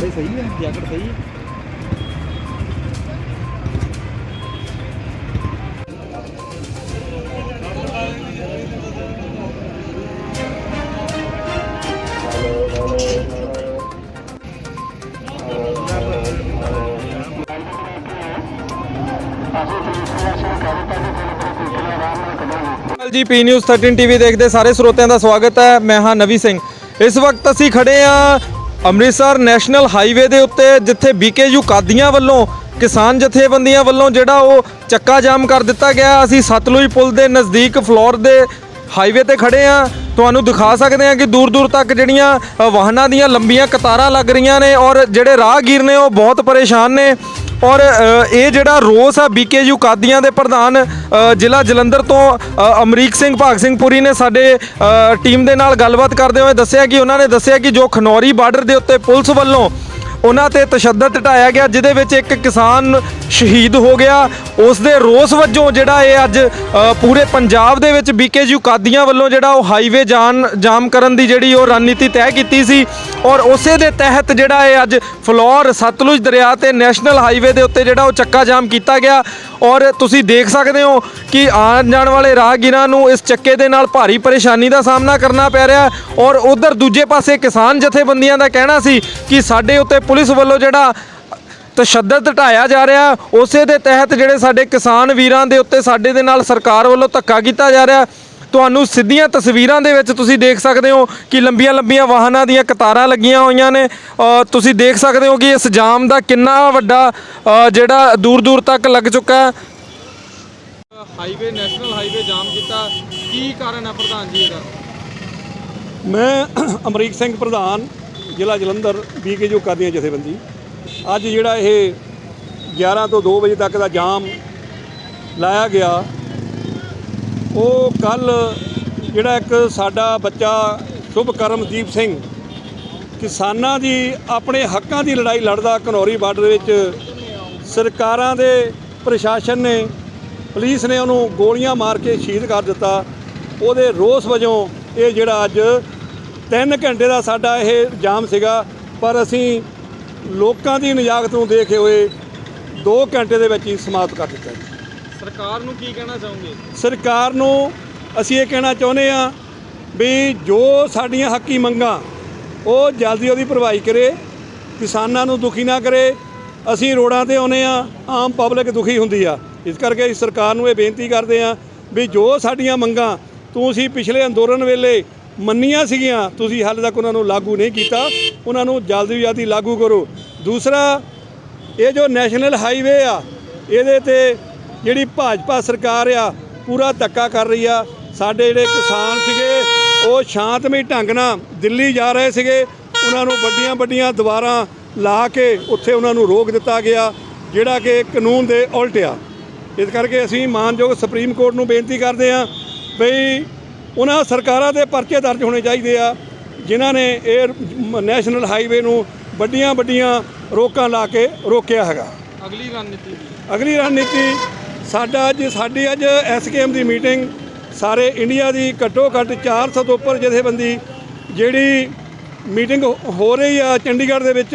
ਸਹੀ ਹੈ, ਜੈਕਟ ਸਹੀ ਹੈ। ਜੀ ਪੀ ਨਿਊਜ਼ 13 ਟੀਵੀ ਦੇਖਦੇ ਸਾਰੇ ਸਰੋਤਿਆਂ ਦਾ ਸਵਾਗਤ ਹੈ, ਮੈਂ ਹਾਂ ਨਵੀ ਸਿੰਘ। ਇਸ ਵਕਤ ਅਸੀਂ ਖੜੇ ਹਾਂ ਅੰਮ੍ਰਿਤਸਰ ਨੈਸ਼ਨਲ ਹਾਈਵੇ ਦੇ ਉੱਤੇ ਜਿੱਥੇ ਬੀਕੇਯੂ ਕਾਦੀਆਂ ਵੱਲੋਂ, ਕਿਸਾਨ ਜਥੇਬੰਦੀਆਂ ਵੱਲੋਂ ਜਿਹੜਾ ਉਹ ਚੱਕਾ ਜਾਮ ਕਰ ਦਿੱਤਾ ਗਿਆ, ਅਸੀਂ ਸਤਲੁਜ ਪੁਲ ਦੇ ਨਜ਼ਦੀਕ ਫਲੋਰ ਦੇ ਹਾਈਵੇ ਤੇ ਖੜੇ ਆ ਤੁਹਾਨੂੰ ਦਿਖਾ ਸਕਦੇ ਹਾਂ ਕਿ ਦੂਰ ਦੂਰ ਤੱਕ ਜਿਹੜੀਆਂ ਵਾਹਨਾਂ ਦੀਆਂ ਲੰਬੀਆਂ ਕਤਾਰਾਂ ਲੱਗ ਰਹੀਆਂ ਨੇ ਔਰ ਜਿਹੜੇ ਰਾਹਗੀਰ ਨੇ ਉਹ ਬਹੁਤ ਪਰੇਸ਼ਾਨ ਨੇ। ਔਰ ਇਹ ਜਿਹੜਾ ਰੋਸ ਆ ਬੀਕੇਯੂ ਕਾਦੀਆਂ ਦੇ ਪ੍ਰਧਾਨ ਜ਼ਿਲ੍ਹਾ ਜਲੰਧਰ ਤੋਂ ਅਮਰੀਕ ਸਿੰਘ, ਭਾਗ ਸਿੰਘ ਪੁਰੀ ਨੇ ਸਾਡੇ ਟੀਮ ਦੇ ਨਾਲ ਗੱਲਬਾਤ ਕਰਦੇ ਹੋਏ ਦੱਸਿਆ ਕਿ ਉਹਨਾਂ ਨੇ ਦੱਸਿਆ ਕਿ ਜੋ ਖਨੌਰੀ ਬਾਰਡਰ ਦੇ ਉੱਤੇ ਪੁਲਿਸ ਵੱਲੋਂ ਉਹਨਾਂ ਤੇ ਤਸ਼ੱਦਦ ਢਾਇਆ ਗਿਆ, ਜਿਹਦੇ ਵਿੱਚ ਇੱਕ ਕਿਸਾਨ ਸ਼ਹੀਦ ਹੋ ਗਿਆ। ਉਸ ਦੇ ਰੋਸ ਵਜੋਂ ਜਿਹੜਾ ਇਹ ਅੱਜ ਪੂਰੇ ਪੰਜਾਬ ਦੇ ਵਿੱਚ ਬੀਕੇਯੂ ਕਾਦੀਆਂ ਵੱਲੋਂ ਜਿਹੜਾ ਉਹ ਹਾਈਵੇ ਜਾਨ ਜਾਮ ਕਰਨ ਦੀ ਜਿਹੜੀ ਉਹ ਰਣਨੀਤੀ ਤੈਅ ਕੀਤੀ ਸੀ। ਔਰ ਉਸੇ ਦੇ ਤਹਿਤ ਜਿਹੜਾ ਇਹ ਅੱਜ ਫਲੋਰ, ਸਤਲੁਜ ਦਰਿਆ ਤੇ ਨੈਸ਼ਨਲ ਹਾਈਵੇ ਦੇ ਉੱਤੇ ਜਿਹੜਾ ਉਹ ਚੱਕਾ ਜਾਮ ਕੀਤਾ ਗਿਆ। ਔਰ ਤੁਸੀਂ ਦੇਖ ਸਕਦੇ ਹੋ ਕਿ ਆਉਣ ਜਾਣ ਵਾਲੇ ਰਾਹਗੀਰਾਂ ਨੂੰ ਇਸ ਚੱਕੇ ਦੇ ਨਾਲ ਭਾਰੀ ਪਰੇਸ਼ਾਨੀ ਦਾ ਸਾਹਮਣਾ ਕਰਨਾ ਪੈ ਰਿਹਾ ਔਰ ਉਧਰ ਦੂਜੇ ਪਾਸੇ ਕਿਸਾਨ ਜਥੇਬੰਦੀਆਂ ਦਾ ਕਹਿਣਾ ਸੀ ਕਿ ਸਾਡੇ ਉੱਤੇ ਪੁਲਿਸ ਵੱਲੋਂ ਜਿਹੜਾ ਤਸ਼ੱਦਦ ਢਾਇਆ ਜਾ ਰਿਹਾ ਉਸੇ ਦੇ ਤਹਿਤ ਜਿਹੜੇ ਸਾਡੇ ਕਿਸਾਨ ਵੀਰਾਂ ਦੇ ਉੱਤੇ ਸਾਡੇ ਦੇ ਨਾਲ ਸਰਕਾਰ ਵੱਲੋਂ ਧੱਕਾ ਕੀਤਾ ਜਾ ਰਿਹਾ ਤੁਹਾਨੂੰ ਸਿੱਧੀਆਂ ਤਸਵੀਰਾਂ ਦੇ ਵਿੱਚ ਤੁਸੀਂ ਦੇਖ ਸਕਦੇ ਹੋ ਕਿ ਲੰਬੀਆਂ ਲੰਬੀਆਂ ਵਾਹਨਾਂ ਦੀਆਂ ਕਤਾਰਾਂ ਲੱਗੀਆਂ ਹੋਈਆਂ ਨੇ। ਤੁਸੀਂ ਦੇਖ ਸਕਦੇ ਹੋ ਕਿ ਇਸ ਜਾਮ ਦਾ ਕਿੰਨਾ ਵੱਡਾ ਜਿਹੜਾ ਦੂਰ ਦੂਰ ਤੱਕ ਲੱਗ ਚੁੱਕਾ ਹੈ। ਹਾਈਵੇ ਨੈਸ਼ਨਲ ਹਾਈਵੇ ਜਾਮ ਕੀਤਾ। ਕੀ ਕਾਰਨ ਹੈ ਪ੍ਰਧਾਨ ਜੀ ਇਹਦਾ? ਮੈਂ ਅਮਰੀਕ ਸਿੰਘ ਪ੍ਰਧਾਨ ਜ਼ਿਲ੍ਹਾ ਜਲੰਧਰ ਬੀਕੇਯੂ ਕਾਦੀਆਂ ਜਥੇਬੰਦੀ। ਅੱਜ ਜਿਹੜਾ ਇਹ 11 ਤੋਂ 2 ਵਜੇ ਤੱਕ ਦਾ ਜਾਮ ਲਾਇਆ ਗਿਆ ਉਹ ਕੱਲ ਜਿਹੜਾ ਇੱਕ ਸਾਡਾ ਬੱਚਾ ਸ਼ੁਭ ਕਰਮਦੀਪ ਸਿੰਘ ਕਿਸਾਨਾਂ ਦੀ, ਆਪਣੇ ਹੱਕਾਂ ਦੀ ਲੜਾਈ ਲੜਦਾ ਘਨੌਰੀ ਬਾਰਡਰ ਵਿੱਚ, ਸਰਕਾਰਾਂ ਦੇ ਪ੍ਰਸ਼ਾਸਨ ਨੇ, ਪੁਲਿਸ ਨੇ ਉਹਨੂੰ ਗੋਲੀਆਂ ਮਾਰ ਕੇ ਸ਼ਹੀਦ ਕਰ ਦਿੱਤਾ। ਉਹਦੇ ਰੋਸ ਵਜੋਂ ਇਹ ਜਿਹੜਾ ਅੱਜ 3 ਘੰਟੇ ਦਾ ਸਾਡਾ ਇਹ ਜਾਮ ਸੀਗਾ, ਪਰ ਅਸੀਂ ਲੋਕਾਂ ਦੀ ਨਜਾਕਤ ਨੂੰ ਦੇਖੇ ਹੋਏ 2 ਘੰਟੇ ਦੇ ਵਿੱਚ ਹੀ ਸਮਾਪਤ ਕਰ ਦਿੱਤਾ ਜੀ। ਸਰਕਾਰ ਨੂੰ ਕੀ ਕਹਿਣਾ ਚਾਹੋਗੇ? ਸਰਕਾਰ ਨੂੰ ਅਸੀਂ ਇਹ ਕਹਿਣਾ ਚਾਹੁੰਦੇ ਆ ਵੀ ਜੋ ਸਾਡੀਆਂ ਹੱਕੀ ਮੰਗਾਂ, ਉਹ ਜਲਦੀ ਉਹਦੀ ਭਰਵਾਈ ਕਰੇ, ਕਿਸਾਨਾਂ ਨੂੰ ਦੁਖੀ ਨਾ ਕਰੇ, ਅਸੀਂ ਰੋਡਾਂ ਤੇ ਆਉਨੇ ਆ ਆਮ ਪਬਲਿਕ ਦੁਖੀ ਹੁੰਦੀ ਆ। ਇਸ ਕਰਕੇ ਸਰਕਾਰ ਨੂੰ ਇਹ ਬੇਨਤੀ ਕਰਦੇ ਆ ਵੀ ਜੋ ਸਾਡੀਆਂ ਮੰਗਾਂ ਤੁਸੀਂ ਪਿਛਲੇ ਅੰਦੋਲਨ ਵੇਲੇ ਮੰਨੀਆਂ ਸੀਗੀਆਂ, ਤੁਸੀਂ ਹਾਲੇ ਤੱਕ ਉਹਨਾਂ ਨੂੰ ਲਾਗੂ ਨਹੀਂ ਕੀਤਾ, ਉਹਨਾਂ ਨੂੰ ਜਲਦੀ ਜਲਦੀ ਲਾਗੂ ਕਰੋ। ਦੂਸਰਾ, ਇਹ ਜੋ ਨੈਸ਼ਨਲ ਹਾਈਵੇ ਆ, ਇਹਦੇ ਤੇ ਜਿਹੜੀ ਭਾਜਪਾ ਸਰਕਾਰ ਆ ਪੂਰਾ ਧੱਕਾ ਕਰ ਰਹੀ ਆ। ਸਾਡੇ ਜਿਹੜੇ ਕਿਸਾਨ ਸੀਗੇ ਉਹ ਸ਼ਾਂਤਮਈ ਢੰਗ ਨਾਲ ਦਿੱਲੀ ਜਾ ਰਹੇ ਸੀਗੇ। ਉਹਨਾਂ ਨੂੰ ਵੱਡੀਆਂ ਵੱਡੀਆਂ ਦੀਵਾਰਾਂ ਲਾ ਕੇ ਉੱਥੇ ਉਹਨਾਂ ਨੂੰ ਰੋਕ ਦਿੱਤਾ ਗਿਆ ਜਿਹੜਾ ਕਿ ਕਾਨੂੰਨ ਦੇ ਉਲਟ ਆ। ਇਸ ਕਰਕੇ ਅਸੀਂ ਮਾਨਯੋਗ ਸੁਪਰੀਮ ਕੋਰਟ ਨੂੰ ਬੇਨਤੀ ਕਰਦੇ ਆ ਬਈ ਉਹਨਾਂ ਸਰਕਾਰਾਂ ਦੇ ਪਰਚੇ ਦਰਜ ਹੋਣੇ ਚਾਹੀਦੇ ਆ ਜਿਨ੍ਹਾਂ ਨੇ ਇਹ ਨੈਸ਼ਨਲ ਹਾਈਵੇ ਨੂੰ ਵੱਡੀਆਂ ਵੱਡੀਆਂ ਰੋਕਾਂ ਲਾ ਕੇ ਰੋਕਿਆ ਹੈਗਾ। ਅਗਲੀ ਰਣਨੀਤੀ ਅਗਲੀ ਰਣਨੀਤੀ ਸਾਡਾ ਅੱਜ ਸਾਡੀ ਅੱਜ ਐਸਕੇਐਮ ਦੀ ਮੀਟਿੰਗ ਸਾਰੇ ਇੰਡੀਆ ਦੀ ਘੱਟੋ ਘੱਟ 400 ਤੋਂ ਉੱਪਰ ਜਥੇਬੰਦੀ ਜਿਹੜੀ ਮੀਟਿੰਗ ਹੋ ਰਹੀ ਆ ਚੰਡੀਗੜ੍ਹ ਦੇ ਵਿੱਚ,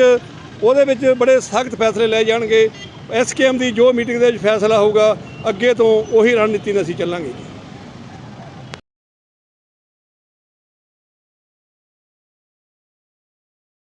ਉਹਦੇ ਵਿੱਚ ਬੜੇ ਸਖਤ ਫੈਸਲੇ ਲਏ ਜਾਣਗੇ। ਐਸਕੇਐਮ ਦੀ ਜੋ ਮੀਟਿੰਗ ਦੇ ਵਿੱਚ ਫੈਸਲਾ ਹੋਊਗਾ, ਅੱਗੇ ਤੋਂ ਉਹੀ ਰਣਨੀਤੀ ਨਾਲ ਅਸੀਂ ਚੱਲਾਂਗੇ।